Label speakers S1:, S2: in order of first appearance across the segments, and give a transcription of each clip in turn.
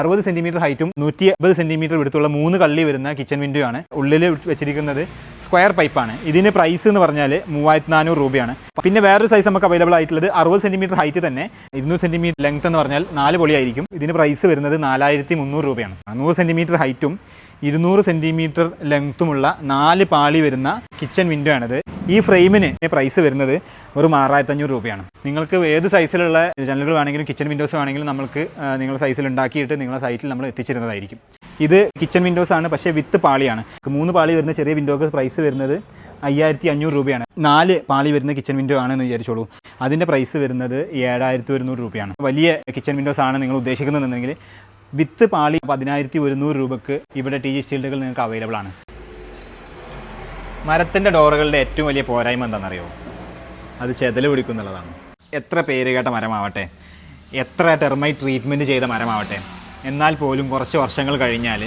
S1: അറുപത് സെന്റിമീറ്റർ ഹൈറ്റും നൂറ്റി അമ്പത് സെന്റിമീറ്റർ വിടുത്തുള്ള മൂന്ന് കള്ളി വരുന്ന കിച്ചൺ വിൻഡോ ആണ്. ഉള്ളിൽ വെച്ചിരിക്കുന്നത് സ്ക്വയർ പൈപ്പാണ് ഇതിന് പ്രൈസ് എന്ന് പറഞ്ഞാൽ മൂവായിരത്തി നാനൂറ് രൂപയാണ്. പിന്നെ വേറൊരു സൈസ് നമുക്ക് അവൈലബിൾ ആയിട്ടുള്ളത് അറുപത് സെന്റിമീറ്റർ ഹൈറ്റ് തന്നെ ഇരുന്നൂറ് സെന്റിമീറ്റർ ലെങ്ത് എന്ന് പറഞ്ഞാൽ നാല് പൊളിയായിരിക്കും. ഇതിന് പ്രൈസ് വരുന്നത് നാലായിരത്തി മുന്നൂറ് രൂപയാണ്. നൂറ് സെന്റിമീറ്റർ ഹൈറ്റും ഇരുന്നൂറ് സെന്റിമീറ്റർ ലെങ്ത്തുമുള്ള നാല് പാളി വരുന്ന കിച്ചൺ വിൻഡോ ആണിത്. ഈ ഫ്രെയിമിന് പ്രൈസ് വരുന്നത് ഒരു ആറായിരത്തി അഞ്ഞൂറ് രൂപയാണ്. നിങ്ങൾക്ക് ഏത് സൈസിലുള്ള ജനലുകൾ വേണമെങ്കിലും കിച്ചൺ വിൻഡോസ് വേണമെങ്കിലും നമുക്ക് നിങ്ങളുടെ സൈസിൽ ഉണ്ടാക്കിയിട്ട് നിങ്ങളുടെ സൈറ്റിൽ നമ്മൾ എത്തിച്ചിരുന്നതായിരിക്കും. ഇത് കിച്ചൺ വിൻഡോസ് ആണ് പക്ഷേ വിത്ത് പാളിയാണ്. മൂന്ന് പാളി വരുന്ന ചെറിയ വിൻഡോക്ക് പ്രൈസ് വരുന്നത് അയ്യായിരത്തി അഞ്ഞൂറ് രൂപയാണ്. നാല് പാളി വരുന്ന കിച്ചൺ വിൻഡോ ആണെന്ന് വിചാരിച്ചോളൂ. അതിന്റെ പ്രൈസ് വരുന്നത് ഏഴായിരത്തി ഒരുന്നൂറ് രൂപയാണ്. വലിയ കിച്ചൺ വിൻഡോസ് ആണ് നിങ്ങൾ ഉദ്ദേശിക്കുന്നതെന്നുണ്ടെങ്കിൽ വിത്ത് പാളി പതിനായിരത്തി ഒരുന്നൂറ് രൂപക്ക് ഇവിടെ ടി ജി സ്റ്റീൽഡുകൾ നിങ്ങൾക്ക് അവൈലബിൾ ആണ്. മരത്തിന്റെ ഡോറുകളുടെ ഏറ്റവും വലിയ പോരായ്മ എന്താണെന്നറിയോ? അത് ചെതൽ പിടിക്കുന്നുള്ളതാണ്. എത്ര പേര് കേട്ട മരമാവട്ടെ? എത്ര ടെർമൈറ്റ് ട്രീറ്റ്മെന്റ് ചെയ്ത മരമാവട്ടെ? എന്നാൽ പോലും കുറച്ച് വർഷങ്ങൾ കഴിഞ്ഞാൽ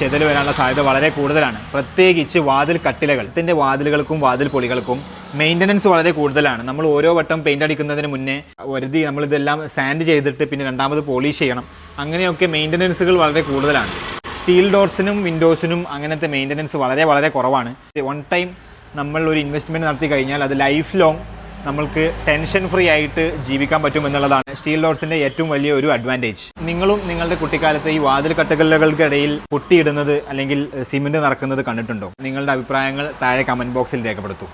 S1: ചെതൽ വരാനുള്ള സാധ്യത വളരെ കൂടുതലാണ്. പ്രത്യേകിച്ച് വാതിൽ കട്ടിലകൾ. ഇതിന്റെ വാതിലുകൾക്കും വാതിൽ പൊളികൾക്കും മെയിന്റനൻസ് വളരെ കൂടുതലാണ്. നമ്മൾ ഓരോ വട്ടം പെയിന്റ് അടിക്കുന്നതിന് മുന്നേ ഒരുതി നമ്മളിതെല്ലാം സാൻഡ് ചെയ്തിട്ട് പിന്നെ രണ്ടാമത് പോളിഷ് ചെയ്യണം. അങ്ങനെയൊക്കെ മെയിന്റനൻസുകൾ വളരെ കൂടുതലാണ്. സ്റ്റീൽ ഡോർസിനും വിൻഡോസിനും അങ്ങനത്തെ മെയിന്റനൻസ് വളരെ വളരെ കുറവാണ്. വൺ ടൈം നമ്മൾ ഒരു ഇൻവെസ്റ്റ്മെന്റ് നടത്തി കഴിഞ്ഞാൽ അത് ലൈഫ് ലോങ് നമ്മൾക്ക് ടെൻഷൻ ഫ്രീ ആയിട്ട് ജീവിക്കാൻ പറ്റും എന്നുള്ളതാണ് സ്റ്റീൽ ഡോർസിന്റെ ഏറ്റവും വലിയ ഒരു അഡ്വാന്റേജ് നിങ്ങളും നിങ്ങളുടെ കുട്ടിക്കാലത്ത് ഈ വാതിൽ കട്ടുകല്ലുകൾക്കിടയിൽ പൊട്ടിയിടുന്നത് അല്ലെങ്കിൽ സിമെന്റ് നടക്കുന്നത് കണ്ടിട്ടുണ്ടോ? നിങ്ങളുടെ അഭിപ്രായങ്ങൾ താഴെ കമന്റ് ബോക്സിൽ രേഖപ്പെടുത്തൂ.